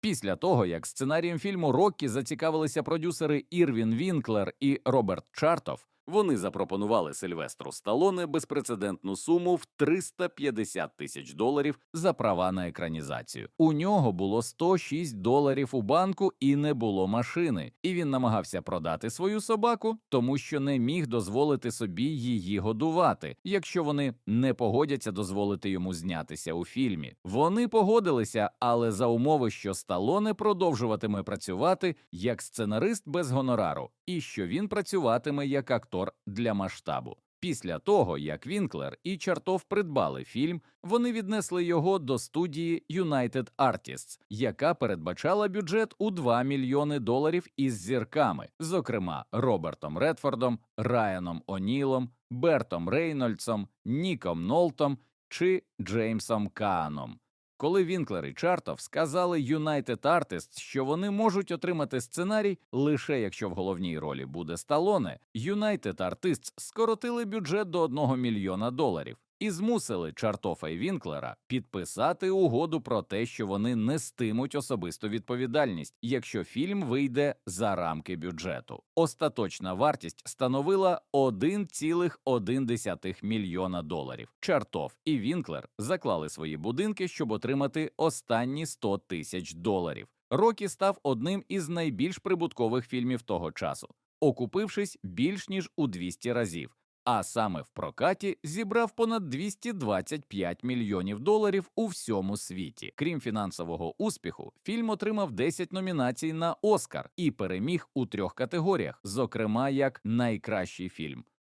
Після того, як сценарієм фільму Роккі зацікавилися продюсери Ірвін Вінклер і Роберт Чартов, вони запропонували Сильвестру Сталоне безпрецедентну суму в 350 тисяч доларів за права на екранізацію. У нього було 106 доларів у банку і не було машини, і він намагався продати свою собаку, тому що не міг дозволити собі її годувати, якщо вони не погодяться дозволити йому знятися у фільмі. Вони погодилися, але за умови, що Сталоне продовжуватиме працювати як сценарист без гонорару, і що він працюватиме як актор для масштабу. Після того, як Вінклер і Чартов придбали фільм, вони віднесли його до студії United Artists, яка передбачала бюджет у 2 мільйони доларів із зірками, зокрема Робертом Редфордом, Райаном О'Нілом, Бертом Рейнольдсом, Ніком Нолтом чи Джеймсом Кааном. Коли Вінклер і Чартов сказали United Artists, що вони можуть отримати сценарій лише якщо в головній ролі буде Сталоне, United Artists скоротили бюджет до 1 мільйона доларів і змусили Чартофа і Вінклера підписати угоду про те, що вони нестимуть особисту відповідальність, якщо фільм вийде за рамки бюджету. Остаточна вартість становила 1,1 мільйона доларів. Чартов і Вінклер заклали свої будинки, щоб отримати останні 100 тисяч доларів. Рокі став одним із найбільш прибуткових фільмів того часу, окупившись більш ніж у 200 разів. А саме в прокаті зібрав понад 225 мільйонів доларів у всьому світі. Крім фінансового успіху, фільм отримав 10 номінацій на Оскар і переміг у трьох категоріях, зокрема як найкращий фільм.